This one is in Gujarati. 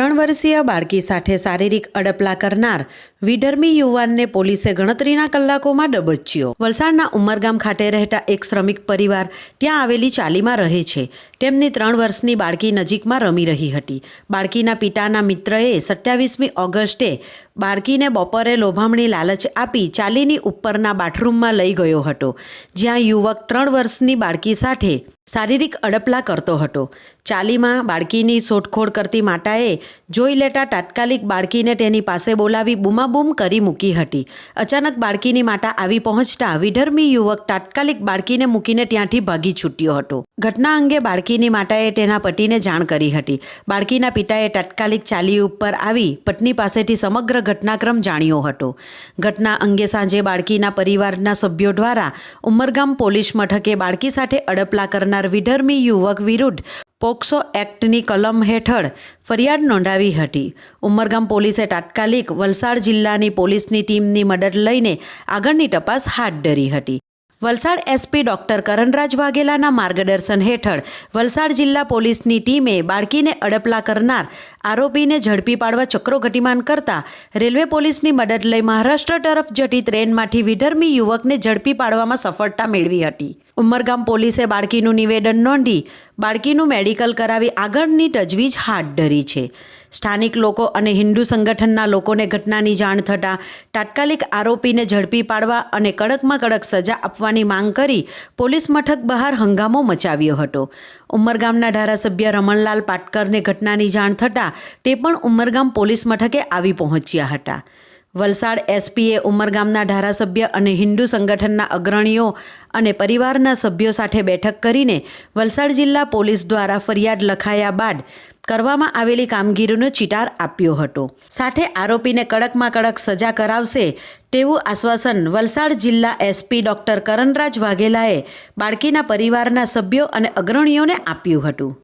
ત્રણ વર્ષીય બાળકી સાથે શારીરિક અડપલા કરનાર વિધર્મી યુવાનને પોલીસે ગણતરીના કલાકોમાં ડબચ્યો. વલસાડના ઉમરગામ ખાતે રહેતા એક શ્રમિક પરિવાર ત્યાં આવેલી ચાલીમાં રહે છે. તેમની ત્રણ વર્ષની બાળકી નજીકમાં રમી રહી હતી. બાળકીના પિતાના મિત્રએ સત્યાવીસમી ઓગસ્ટે બાળકીને બપોરે લોભામણી લાલચ આપી ચાલીની ઉપરના બાથરૂમમાં લઈ ગયો હતો, જ્યાં યુવક ત્રણ વર્ષની બાળકી સાથે શારીરિક અડપલા કરતો હતો. ચાલીમાં બાળકીની શોધખોળ કરતી માતાએ જોઈ લેતા તાત્કાલિક બાળકીને તેની પાસે બોલાવી બૂમાબૂમ કરી મૂકી હતી. અચાનક બાળકીની માતા આવી પહોંચતા વિધર્મી યુવક તાત્કાલિક બાળકીને મૂકીને ત્યાંથી ભાગી છૂટ્યો હતો. ઘટના અંગે બાળકીની માતાએ તેના પતિને જાણ કરી હતી. બાળકીના પિતાએ તાત્કાલિક ચાલી ઉપર આવી પત્ની પાસેથી સમગ્ર ઘટનાક્રમ જાણ્યો હતો. ઘટના અંગે સાંજે બાળકીના પરિવારના સભ્યો દ્વારા ઉમરગામ પોલીસ મથકે બાળકી સાથે અડપલા કરનાર વિધર્મી યુવક વિરુદ્ધ પોક્સો એક્ટની કલમ હેઠળ ફરિયાદ નોંધાવી હતી. ઉમરગામ પોલીસે તાત્કાલિક વલસાડ જિલ્લાની પોલીસની ટીમની મદદ લઈને આગળની તપાસ હાથ ધરી હતી. વલસાડ એસપી ડોક્ટર કરણરાજ વાઘેલાના માર્ગદર્શન હેઠળ વલસાડ જિલ્લા પોલીસની ટીમે બાળકીને અડપલા કરનાર આરોપીને ઝડપી પાડવા ચક્રો ગતિમાન કરતા રેલવે પોલીસની મદદ લઈ મહારાષ્ટ્ર તરફ જતી ટ્રેનમાંથી વિધર્મી યુવકને ઝડપી પાડવામાં સફળતા મેળવી હતી. ઉમરગામ પોલીસે બાળકીનું નિવેદન નોંધી બાળકીનું મેડિકલ કરાવી આગળની તજવીજ હાથ ધરી છે. સ્થાનિક લોકો અને હિન્દુ સંગઠનના લોકોને ઘટનાની જાણ થતાં તાત્કાલિક આરોપીને ઝડપી પાડવા અને કડકમાં કડક સજા આપવાની માંગ કરી પોલીસ મથક બહાર હંગામો મચાવ્યો હતો. ઉમરગામના ધારાસભ્ય રમણલાલ પાટકરને ઘટનાની જાણ થતાં તે પણ ઉમરગામ પોલીસ મથકે આવી પહોંચ્યા હતા. વલસાડ એસપીએ ઉમરગામના ધારાસભ્ય અને હિન્દુ સંગઠનના અગ્રણીઓ અને પરિવારના સભ્યો સાથે બેઠક કરીને વલસાડ જિલ્લા પોલીસ દ્વારા ફરિયાદ લખાયા બાદ કરવામાં આવેલી કામગીરીનો ચિટાર આપ્યો હતો. સાથે આરોપીને કડકમાં કડક સજા કરાવશે તેવું આશ્વાસન વલસાડ જિલ્લા એસપી ડોક્ટર કરણરાજ વાઘેલાએ બાળકીના પરિવારના સભ્યો અને અગ્રણીઓને આપ્યું હતું.